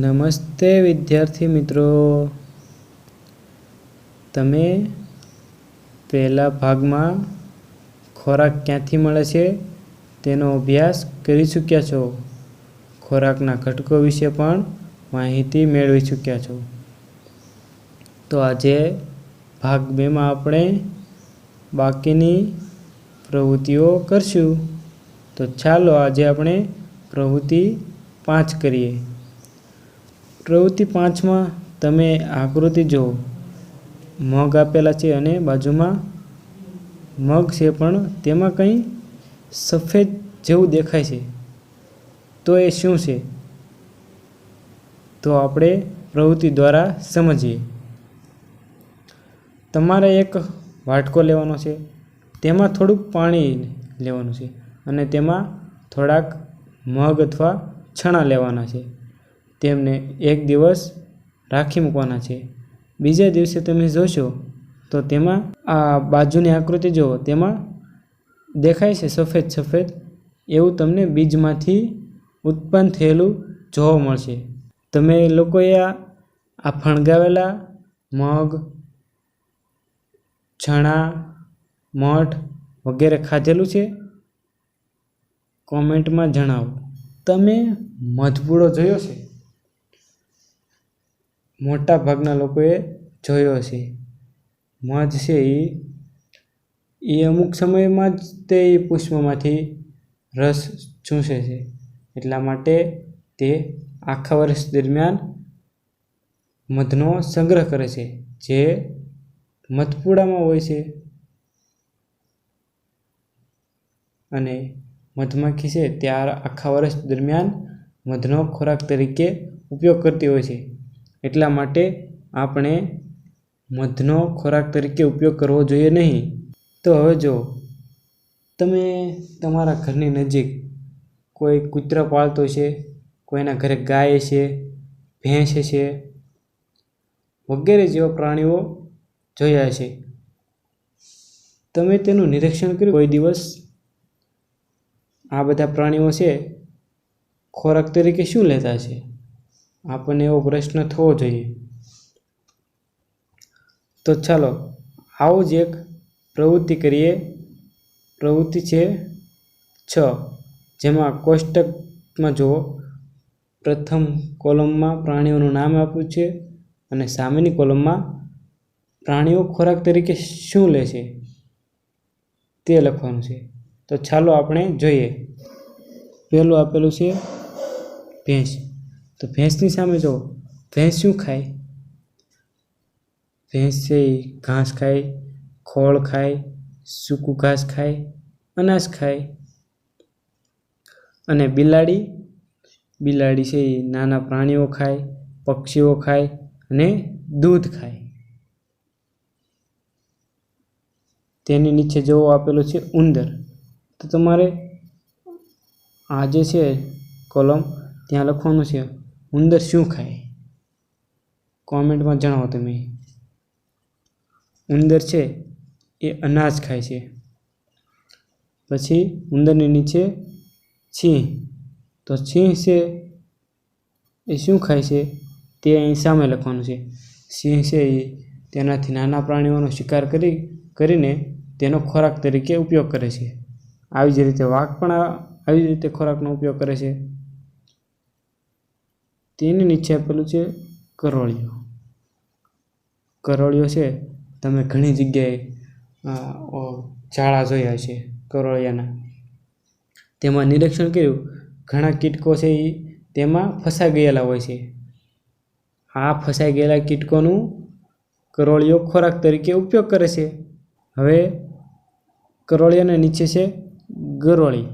નમસ્તે વિદ્યાર્થી મિત્રો. તમે પહેલા ભાગમાં ખોરાક ક્યાંથી મળે છે તેનો અભ્યાસ કરી ચૂક્યા છો. ખોરાકના ઘટકો વિશે પણ માહિતી મેળવી ચૂક્યા છો. તો આજે ભાગ બેમાં આપણે બાકીની પ્રવૃત્તિઓ કરશું. તો ચાલો આજે આપણે પ્રવૃત્તિ પાંચ કરીએ. પ્રવૃત્તિ પાંચમાં તમે આકૃતિ જુઓ. મગ આપેલા છે અને બાજુમાં મગ છે પણ તેમાં કંઈ સફેદ જેવું દેખાય છે. તો એ શું છે? તો આપણે પ્રવૃત્તિ દ્વારા સમજીએ. તમારે એક વાટકો લેવાનો છે. તેમાં થોડુંક પાણી લેવાનું છે અને તેમાં થોડાક મગ અથવા છણા લેવાના છે. તેમને એક દિવસ રાખી મૂકવાના છે. બીજા દિવસે તમે જોશો તો તેમાં આ બાજુની આકૃતિ જુઓ, તેમાં દેખાય છે સફેદ સફેદ એવું તમને બીજમાંથી ઉત્પન્ન થયેલું જોવા મળશે. તમે લોકોએ આ ફણગાવેલા મગ, ચણા, મઠ વગેરે ખાધેલું છે? કોમેન્ટમાં જણાવો. તમે મધપૂડો જોયો છે? મોટા ભાગના લોકોએ જોયો છે મધ છે એ એ અમુક સમયમાં જ તે પુષ્પમાંથી રસ ચૂસે છે. એટલા માટે તે આખા વર્ષ દરમિયાન મધનો સંગ્રહ કરે છે, જે મધપુડામાં હોય છે. અને મધમાખી છે તે આખા વર્ષ દરમિયાન મધનો ખોરાક તરીકે ઉપયોગ કરતી હોય છે. એટલા માટે આપણે મધનો ખોરાક તરીકે ઉપયોગ કરવો જોઈએ નહીં. તો હવે જો, તમે તમારા ઘરની નજીક કોઈ કૂતરો પાળતો છે, કોઈના ઘરે ગાય છે, ભેંસ છે, વગેરે જેવા પ્રાણીઓ જોયા છે, તમે તેનું નિરીક્ષણ કર્યું? કોઈ દિવસ આ બધા પ્રાણીઓ છે, ખોરાક તરીકે શું લેતા છે? આપણને એવો પ્રશ્ન થવો જોઈએ. તો ચાલો, આવો જ એક પ્રવૃત્તિ કરીએ. પ્રવૃત્તિ છે છ, જેમાં કોષ્ટકમાં જુઓ. પ્રથમ કોલમમાં પ્રાણીઓનું નામ આપ્યું છે અને સામેની કોલમમાં પ્રાણીઓ ખોરાક તરીકે શું લે છે તે લખવાનું છે. તો ચાલો આપણે જોઈએ. પહેલું આપેલું છે ભેંસ. તો ભેંસની સામે જો ભેંસ શું ખાય? ભેંસ છે ઘાસ ખાય, ખોળ ખાય, સૂકું ઘાસ ખાય, અનાજ ખાય. અને બિલાડી? બિલાડી છે નાના પ્રાણીઓ ખાય, પક્ષીઓ ખાય અને દૂધ ખાય. તેની નીચે જવો આપેલો છે ઉંદર. તો તમારે આ જે છે કોલમ, ત્યાં લખવાનું છે ઉંદર શું ખાય? કોમેન્ટમાં જણાવો તમે. ઉંદર છે, એ અનાજ ખાય છે. પછી ઉંદરની નીચે છીંહ તો છીંહ છે, એ શું ખાય છે? તે અહીં સામે લખવાનું છે. સિંહ છે, એ તેનાથી નાના પ્રાણીઓનો શિકાર કરી, કરીને તેનો ખોરાક તરીકે ઉપયોગ કરે છે. આવી જ રીતે વાઘ પણ આવી જ રીતે ખોરાકનો ઉપયોગ કરે છે. તેની નીચે આપેલું છે કરોળિયો. કરોળિયો છે, તમે ઘણી જગ્યાએ ઝાડા જોયા છે કરોળિયાના. તેમાં નિરીક્ષણ કર્યું, ઘણા કીટકો છે એ તેમાં ફસાઈ ગયેલા હોય છે. આ ફસાઈ ગયેલા કીટકોનું કરોળિયો ખોરાક તરીકે ઉપયોગ કરે છે. હવે કરોળિયાને નીચે છે ગરોળી.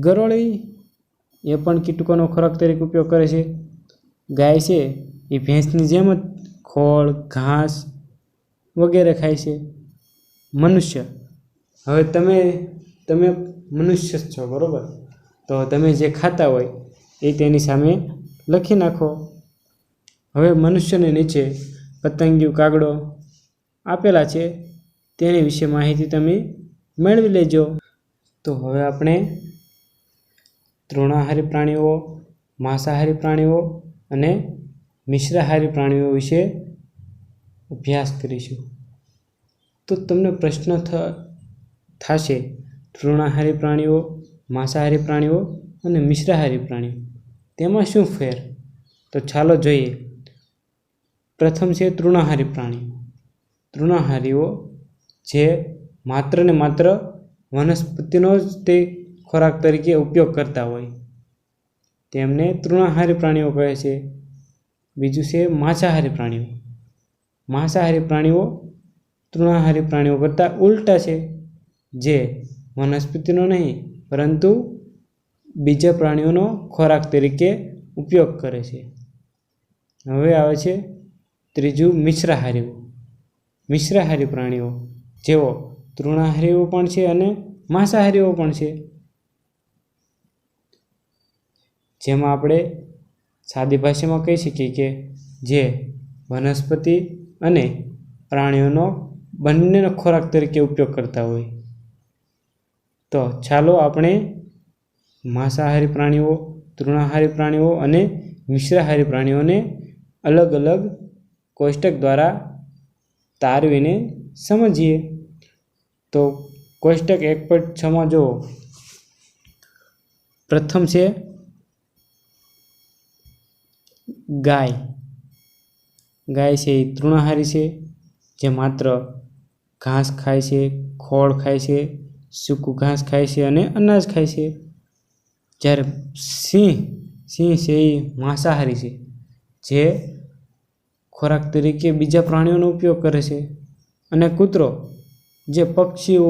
ગરોળી એ પણ કીટકોનો ખોરાક તરીકે ઉપયોગ કરે છે. ગાય છે, એ ભેંસની જેમ જ ખોળ, ઘાસ વગેરે ખાય છે. મનુષ્ય. હવે તમે તમે મનુષ્ય છો, બરાબર? તો તમે જે ખાતા હોય એ તેની સામે લખી નાખો. હવે મનુષ્યને નીચે પતંગિયું, કાગડો આપેલા છે, તેની વિશે માહિતી તમે મેળવી લેજો. તો હવે આપણે તૃણાહારી પ્રાણીઓ, માંસાહારી પ્રાણીઓ અને મિશ્રાહારી પ્રાણીઓ વિશે અભ્યાસ કરીશું. તો તમને પ્રશ્ન થશે તૃણાહારી પ્રાણીઓ, માંસાહારી પ્રાણીઓ અને મિશ્રાહારી પ્રાણીઓ, તેમાં શું ફેર? તો ચાલો જોઈએ. પ્રથમ છે તૃણાહારી પ્રાણીઓ તૃણાહારીઓ જે માત્ર ને માત્ર વનસ્પતિનો જ તે ખોરાક તરીકે ઉપયોગ કરતા હોય. તેમને તૃણાહારી પ્રાણીઓ કહે છે. બીજું છે માંસાહારી પ્રાણીઓ. માંસાહારી પ્રાણીઓ તૃણાહારી પ્રાણીઓ કરતાં ઉલટા છે. જે વનસ્પતિનો નહીં, પરંતુ બીજા પ્રાણીઓનો ખોરાક તરીકે ઉપયોગ કરે છે. હવે આવે છે ત્રીજું મિશ્રાહારીઓ. મિશ્રાહારી પ્રાણીઓ. જેઓ તૃણાહારીઓ પણ છે અને માંસાહારીઓ પણ છે. જેમાં આપણે સાદી ભાષામાં કહી શકીએ કે જે વનસ્પતિ અને પ્રાણીઓનો બંનેનો ખોરાક તરીકે ઉપયોગ કરતા હોય. તો ચાલો આપણે માંસાહારી પ્રાણીઓ, તૃણાહારી પ્રાણીઓ અને મિશ્રાહારી પ્રાણીઓને અલગ અલગ કોષ્ટક દ્વારા તારવીને સમજીએ. તો કોષ્ટક એક પોઈન્ટ છમાં જુઓ. પ્રથમ છે ગાય. ગાય છે એ તૃણાહારી છે, જે માત્ર ઘાસ ખાય છે, ખોળ ખાય છે, સૂકું ઘાસ ખાય છે અને અનાજ ખાય છે. જ્યારે સિંહ સિંહ છે એ માંસાહારી છે, જે ખોરાક તરીકે બીજા પ્રાણીઓનો ઉપયોગ કરે છે. અને કૂતરો, જે પક્ષીઓ,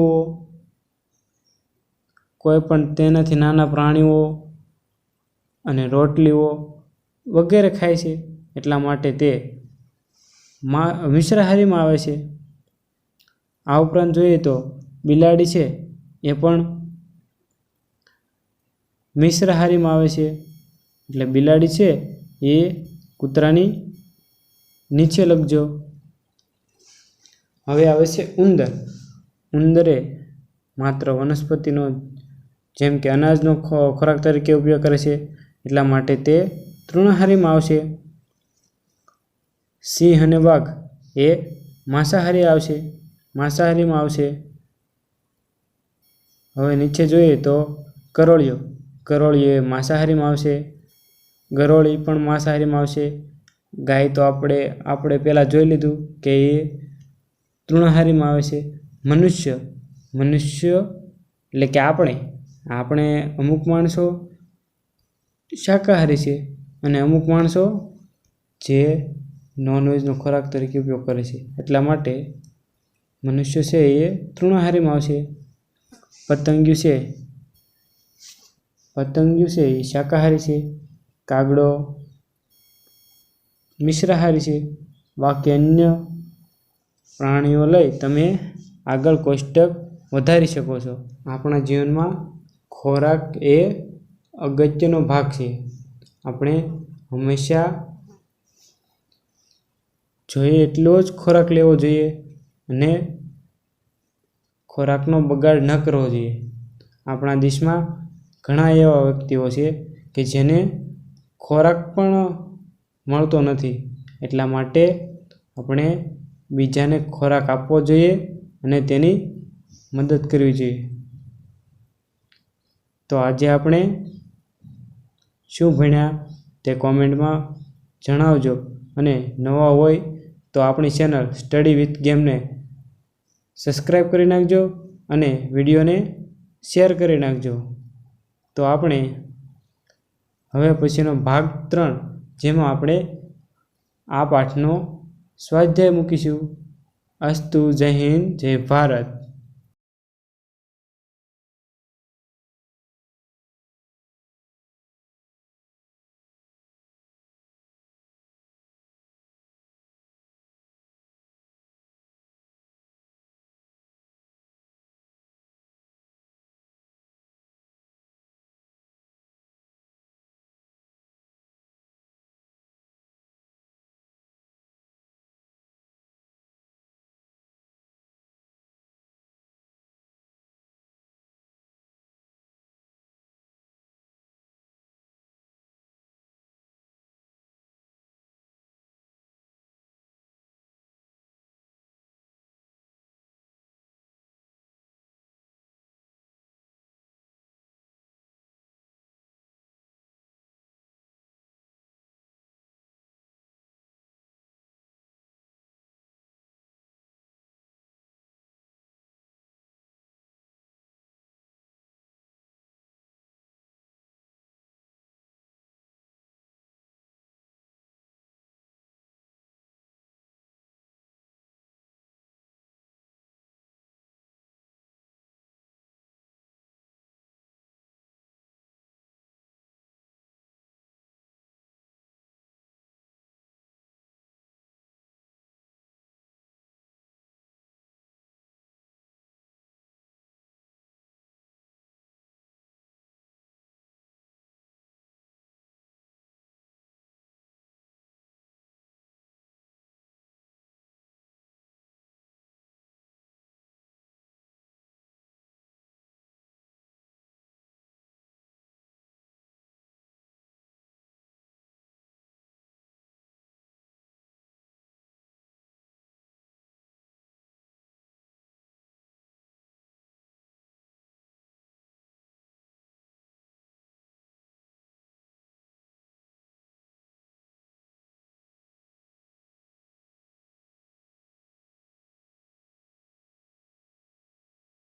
કોઈ પણ તેનાથી નાના પ્રાણીઓ અને રોટલીઓ વગેરે ખાય છે એટલા માટે તે મા, મિશ્રાહારીમાં આવે છે. આ ઉપરાંત જોઈએ તો બિલાડી છે, એ પણ મિશ્રાહારીમાં આવે છે. એટલે બિલાડી છે, એ કૂતરાની નીચે લખજો. હવે આવે છે ઉંદર. ઉંદરે માત્ર વનસ્પતિનો, જેમ કે અનાજનો ખોરાક તરીકે ઉપયોગ કરે છે, એટલા માટે તે તૃણાહારીમાં આવશે. સિંહ અને વાઘ એ માંસાહારી આવશે. માંસાહારીમાં આવશે. હવે નીચે જોઈએ તો કરોળિયો. કરોળિયો એ માંસાહારીમાં આવશે. ગરોળી પણ માંસાહારીમાં આવશે. ગાય તો આપણે આપણે પહેલાં જોઈ લીધું કે એ તૃણાહારીમાં આવે છે. મનુષ્ય. મનુષ્ય એટલે કે આપણે. આપણે અમુક માણસો શાકાહારી છે. અને અમુક માણસો જે નોનવેજનો ખોરાક તરીકે ઉપયોગ કરે છે. એટલા માટે મનુષ્ય છે એ તૃણાહારીમાં આવશે પતંગિયું છે. પતંગિયું છે એ શાકાહારી છે. કાગડો, મિશ્રાહારી છે. બાકી અન્ય પ્રાણીઓ લઈ તમે આગળ કોષ્ટક વધારી શકો છો. આપણા જીવનમાં ખોરાક એ અગત્યનો ભાગ છે. આપણે હંમેશા જોઈએ એટલો જ ખોરાક લેવો જોઈએ અને ખોરાકનો બગાડ ન કરવો જોઈએ. આપણા દેશમાં ઘણા એવા વ્યક્તિઓ છે કે જેને ખોરાક પણ મળતો નથી. એટલા માટે આપણે બીજાને ખોરાક આપવો જોઈએ અને તેની મદદ કરવી જોઈએ. તો આજે આપણે શું ભણ્યા તે કોમેન્ટમાં જણાવજો. અને નવા હોય તો આપણી ચેનલ સ્ટડી વિથ ગેમને સબસ્ક્રાઈબ કરી નાખજો અને વિડીયોને શેર કરી નાખજો. તો આપણે હવે પછીનો ભાગ ત્રણ, જેમાં આપણે આ પાઠનો સ્વાધ્યાય મૂકીશું. અસ્તુ જય હિન્દ, જય ભારત.